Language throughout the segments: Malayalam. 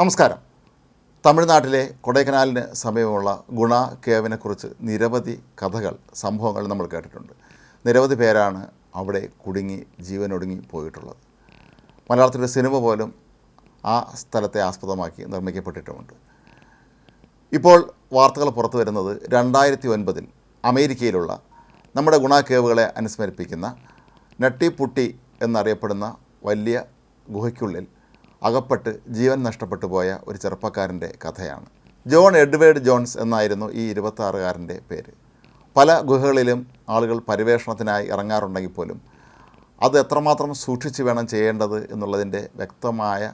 നമസ്കാരം. തമിഴ്നാട്ടിലെ കൊടൈക്കനാലിന് സമീപമുള്ള ഗുണ കേവിനെക്കുറിച്ച് നിരവധി കഥകൾ സംഭവങ്ങൾ നമ്മൾ കേട്ടിട്ടുണ്ട്. നിരവധി പേരാണ് അവിടെ കുടുങ്ങി ജീവനൊടുങ്ങി പോയിട്ടുള്ളത്. മലയാളത്തിലെ സിനിമ പോലും ആ സ്ഥലത്തെ ആസ്പദമാക്കി നിർമ്മിക്കപ്പെട്ടിട്ടുമുണ്ട്. ഇപ്പോൾ വാർത്തകൾ പുറത്തു വരുന്നത് രണ്ടായിരത്തി ഒൻപതിൽ അമേരിക്കയിലുള്ള നമ്മുടെ ഗുണ കേവുകളെ അനുസ്മരിപ്പിക്കുന്ന നട്ടിപ്പുട്ടി എന്നറിയപ്പെടുന്ന വലിയ ഗുഹയ്ക്കുള്ളിൽ അകപ്പെട്ട് ജീവൻ നഷ്ടപ്പെട്ടു പോയ ഒരു ചെറുപ്പക്കാരന്റെ കഥയാണ്. ജോൺ എഡ്വേർഡ് ജോൺസ് എന്നായിരുന്നു ഈ ഇരുപത്താറുകാരന്റെ പേര്. പല ഗുഹകളിലും ആളുകൾ പരിവേഷണത്തിനായി ഇറങ്ങാറുണ്ടെങ്കിൽ പോലും അത് എത്രമാത്രം സൂക്ഷിച്ച് വേണം ചെയ്യേണ്ടത് എന്നുള്ളതിന്റെ വ്യക്തമായ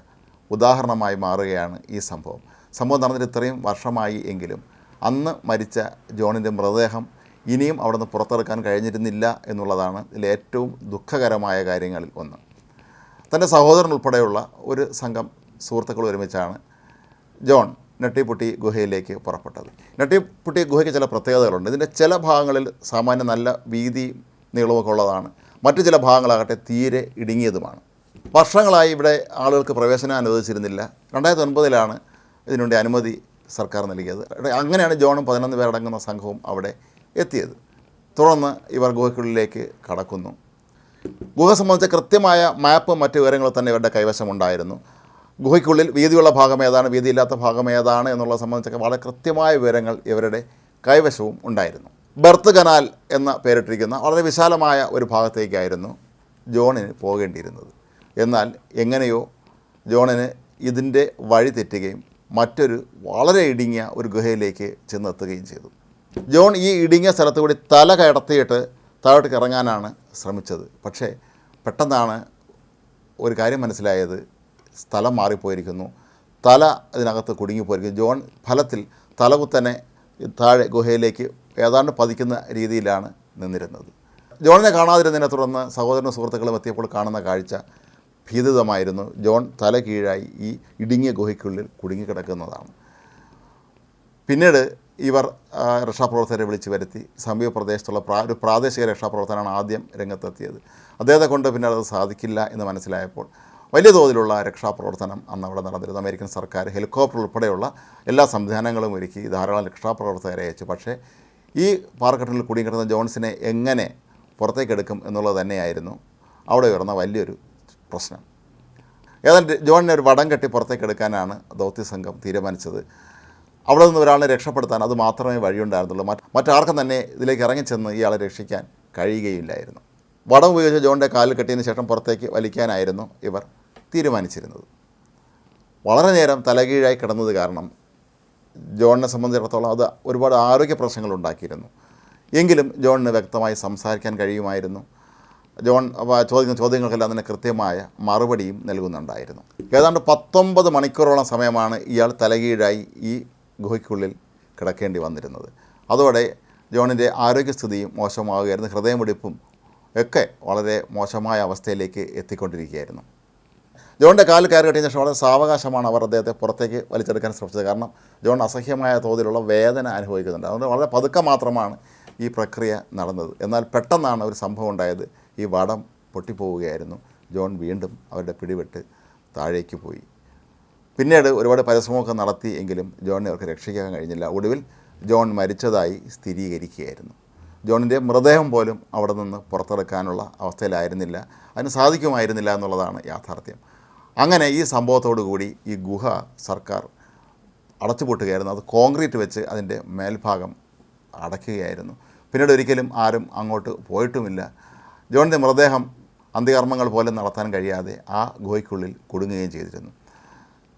ഉദാഹരണമായി മാറുകയാണ് ഈ സംഭവം. സംഭവം നടന്നിട്ട് ഇത്രയും വർഷമായി എങ്കിലും അന്ന് മരിച്ച ജോണിന്റെ മൃതദേഹം ഇനിയും അവിടുന്ന് പുറത്തെടുക്കാൻ കഴിഞ്ഞിരുന്നില്ല എന്നുള്ളതാണ് ഇതിലെ ഏറ്റവും ദുഃഖകരമായ കാര്യങ്ങളിൽ ഒന്ന്. തന്റെ സഹോദരൻ ഉൾപ്പെടെയുള്ള ഒരു സംഘം സുഹൃത്തുക്കൾ ഒരുമിച്ചാണ് ജോൺ നെട്ടിപ്പുട്ടി ഗുഹയിലേക്ക് പുറപ്പെട്ടത്. നെട്ടിപ്പുട്ടി ഗുഹയ്ക്ക് ചില പ്രത്യേകതകളുണ്ട്. ഇതിന്റെ ചില ഭാഗങ്ങളിൽ സാമാന്യം നല്ല വീതി നീളമൊക്കെ ഉള്ളതാണ്. മറ്റു ചില ഭാഗങ്ങളാകട്ടെ തീരെ ഇടുങ്ങിയതുമാണ്. വർഷങ്ങളായി ഇവിടെ ആളുകൾക്ക് പ്രവേശനം അനുവദിച്ചിരുന്നില്ല. രണ്ടായിരത്തി ഒൻപതിലാണ് ഇതിനുവേണ്ടി അനുമതി സർക്കാർ നൽകിയത്. അങ്ങനെയാണ് ജോണും പതിനൊന്ന് പേരടങ്ങുന്ന സംഘവും അവിടെ എത്തിയത്. തുടർന്ന് ഇവർ ഗുഹയ്ക്കുള്ളിലേക്ക് കടക്കുന്നു. ഗുഹ സംബന്ധിച്ച കൃത്യമായ മാപ്പ് മറ്റ് വിവരങ്ങളും തന്നെ ഇവരുടെ കൈവശമുണ്ടായിരുന്നു. ഗുഹയ്ക്കുള്ളിൽ വീതിയുള്ള ഭാഗം ഏതാണ് വീതിയില്ലാത്ത ഭാഗം ഏതാണ് എന്നുള്ളത് സംബന്ധിച്ചൊക്കെ വളരെ കൃത്യമായ വിവരങ്ങൾ ഇവരുടെ കൈവശവും ഉണ്ടായിരുന്നു. ബർത്ത് കനാൽ എന്ന പേരിട്ടിരിക്കുന്ന വളരെ വിശാലമായ ഒരു ഭാഗത്തേക്കായിരുന്നു ജോണിന് പോകേണ്ടിയിരുന്നത്. എന്നാൽ എങ്ങനെയോ ജോണിന് ഇതിന്റെ വഴി തെറ്റുകയും മറ്റൊരു വളരെ ഇടുങ്ങിയ ഒരു ഗുഹയിലേക്ക് ചെന്നെത്തുകയും ചെയ്തു. ജോൺ ഈ ഇടുങ്ങിയ സ്ഥലത്തുകൂടി തല കടത്തിയിട്ട് താഴോട്ട് ഇറങ്ങാനാണ് ശ്രമിച്ചത്. പക്ഷേ പെട്ടെന്നാണ് ഒരു കാര്യം മനസ്സിലായത്. സ്ഥലം മാറിപ്പോയിരിക്കുന്നു. തല ഇതിനകത്ത് കുടുങ്ങിപ്പോയിരിക്കുന്നു ജോൺ ഫലത്തിൽ തലകുത്തനെ താഴെ ഗുഹയിലേക്ക് ഏതാണ്ട് പതിക്കുന്ന രീതിയിലാണ് നിന്നിരുന്നത്. ജോണിനെ കാണാതിരുന്നതിനെ തുടർന്ന് സഹോദരനും സുഹൃത്തുക്കളും എത്തിയപ്പോൾ കാണുന്ന കാഴ്ച ഭീതിതമായിരുന്നു. ജോൺ തല കീഴായി ഈ ഇടുങ്ങിയ ഗുഹയ്ക്കുള്ളിൽ കുടുങ്ങിക്കിടക്കുന്നതാണ്. പിന്നീട് ഇവർ രക്ഷാപ്രവർത്തകരെ വിളിച്ചു വരുത്തി. സമീപ പ്രദേശത്തുള്ള പ്രാ ഒരു പ്രാദേശിക രക്ഷാപ്രവർത്തനമാണ് ആദ്യം രംഗത്തെത്തിയത്. അദ്ദേഹത്തെ കൊണ്ട് പിന്നെ അത് സാധിക്കില്ല എന്ന് മനസ്സിലായപ്പോൾ വലിയ തോതിലുള്ള രക്ഷാപ്രവർത്തനം അന്ന് അവിടെ നടന്നിരുന്നു. അമേരിക്കൻ സർക്കാർ ഹെലികോപ്റ്റർ ഉൾപ്പെടെയുള്ള എല്ലാ സംവിധാനങ്ങളും ഒരുക്കി. ധാരാളം രക്ഷാപ്രവർത്തകരെ അയച്ചു. പക്ഷേ ഈ പാറക്കെട്ടിൽ കുടുങ്ങിക്കിടന്ന ജോൺസിനെ എങ്ങനെ പുറത്തേക്കെടുക്കും എന്നുള്ളത് തന്നെയായിരുന്നു അവിടെ ഉയർന്ന വലിയൊരു പ്രശ്നം. ഏതാണ്ട് ജോണിനെ ഒരു വടം കെട്ടി പുറത്തേക്ക് എടുക്കാനാണ് ദൗത്യ സംഘം തീരുമാനിച്ചത്. അവിടെ നിന്ന് ഒരാളെ രക്ഷപ്പെടുത്താൻ അത് മാത്രമേ വഴിയുണ്ടായിരുന്നുള്ളൂ. മറ്റ് മറ്റാർക്കും തന്നെ ഇതിലേക്ക് ഇറങ്ങിച്ചെന്ന് ഇയാളെ രക്ഷിക്കാൻ കഴിയുകയില്ലായിരുന്നു. വടം ഉപയോഗിച്ച് ജോണിന്റെ കാലിൽ കെട്ടിയതിന് ശേഷം പുറത്തേക്ക് വലിക്കാനായിരുന്നു ഇവർ തീരുമാനിച്ചിരുന്നത്. വളരെ നേരം തലകീഴായി കിടന്നത് കാരണം ജോണിനെ സംബന്ധിച്ചിടത്തോളം അത് ഒരുപാട് ആരോഗ്യ പ്രശ്നങ്ങൾ ഉണ്ടാക്കിയിരുന്നു. എങ്കിലും ജോണിന് വ്യക്തമായി സംസാരിക്കാൻ കഴിയുമായിരുന്നു. ജോൺ ചോദിക്കുന്ന ചോദ്യങ്ങൾക്കെല്ലാം തന്നെ കൃത്യമായ മറുപടിയും നൽകുന്നുണ്ടായിരുന്നു. ഏതാണ്ട് പത്തൊമ്പത് മണിക്കൂറോളം സമയമാണ് ഇയാൾ തലകീഴായി ഈ ഗുഹയ്ക്കുള്ളിൽ കിടക്കേണ്ടി വന്നിരുന്നത്. അതോടെ ജോണിന്റെ ആരോഗ്യസ്ഥിതിയും മോശമാവുകയായിരുന്നു. ഹൃദയമിടിപ്പും ഒക്കെ വളരെ മോശമായ അവസ്ഥയിലേക്ക് എത്തിക്കൊണ്ടിരിക്കുകയായിരുന്നു. ജോണിന്റെ കാലിൽ കയറി കെട്ടിയ ശേഷം വളരെ സാവകാശമാണ് അവർ അദ്ദേഹത്തെ പുറത്തേക്ക് വലിച്ചെടുക്കാൻ ശ്രമിച്ചത്. കാരണം ജോൺ അസഹ്യമായ തോതിലുള്ള വേദന അനുഭവിക്കുന്നുണ്ട്. അതുകൊണ്ട് വളരെ പതുക്കെ മാത്രമാണ് ഈ പ്രക്രിയ നടന്നത്. എന്നാൽ പെട്ടെന്നാണ് ഒരു സംഭവം ഉണ്ടായത്. ഈ വടം പൊട്ടിപ്പോവുകയായിരുന്നു. ജോൺ വീണ്ടും അവരുടെ പിടിവിട്ട് താഴേക്ക് പോയി. പിന്നീട് ഒരുപാട് പരിശ്രമമൊക്കെ നടത്തി എങ്കിലും ജോണിനെ അവർക്ക് രക്ഷിക്കാൻ കഴിഞ്ഞില്ല. ഒടുവിൽ ജോൺ മരിച്ചതായി സ്ഥിരീകരിക്കുകയായിരുന്നു. ജോണിന്റെ മൃതദേഹം പോലും അവിടെ നിന്ന് പുറത്തെടുക്കാനുള്ള അവസ്ഥയിലായിരുന്നില്ല. അതിന് സാധിക്കുമായിരുന്നില്ല എന്നുള്ളതാണ് യാഥാർത്ഥ്യം. അങ്ങനെ ഈ സംഭവത്തോടു കൂടി ഈ ഗുഹ സർക്കാർ അടച്ചുപൂട്ടുകയായിരുന്നു. അത് കോൺക്രീറ്റ് വെച്ച് അതിന്റെ മേൽഭാഗം അടയ്ക്കുകയായിരുന്നു. പിന്നീട് ഒരിക്കലും ആരും അങ്ങോട്ട് പോയിട്ടുമില്ല. ജോണിന്റെ മൃതദേഹം അന്ത്യകർമ്മങ്ങൾ പോലും നടത്താൻ കഴിയാതെ ആ ഗുഹയ്ക്കുള്ളിൽ കുടുങ്ങുകയും ചെയ്തിരുന്നു.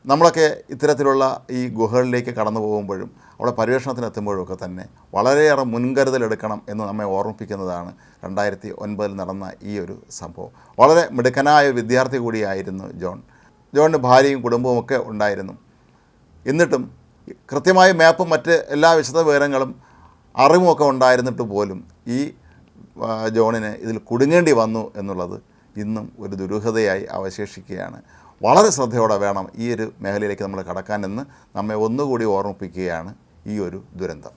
നമ്മളൊക്കെ ഇത്തരത്തിലുള്ള ഈ ഗുഹകളിലേക്ക് കടന്നു പോകുമ്പോഴും അവിടെ പര്യവേഷണത്തിന് എത്തുമ്പോഴും ഒക്കെ തന്നെ വളരെയേറെ മുൻകരുതലെടുക്കണം എന്ന് നമ്മെ ഓർമ്മിപ്പിക്കുന്നതാണ് രണ്ടായിരത്തി ഒൻപതിൽ നടന്ന ഈ ഒരു സംഭവം. വളരെ മിടുക്കനായ വിദ്യാർത്ഥി കൂടിയായിരുന്നു ജോൺ. ജോണിന്റെ ഭാര്യയും കുടുംബവും ഒക്കെ ഉണ്ടായിരുന്നു. എന്നിട്ടും കൃത്യമായ മാപ്പും മറ്റ് എല്ലാ വിശദ വിവരങ്ങളും അറിവുമൊക്കെ ഉണ്ടായിരുന്നിട്ട് പോലും ഈ ജോണിന് ഇതിൽ കുടുങ്ങേണ്ടി വന്നു എന്നുള്ളത് ഇന്നും ഒരു ദുരൂഹതയായി അവശേഷിക്കുകയാണ്. വളരെ ശ്രദ്ധയോടെ വേണം ഈ ഒരു മേഖലയിലേക്ക് നമ്മൾ കടക്കാനെന്ന് നമ്മെ ഒന്നുകൂടി ഓർമ്മിപ്പിക്കുകയാണ് ഈ ഒരു ദുരന്തം.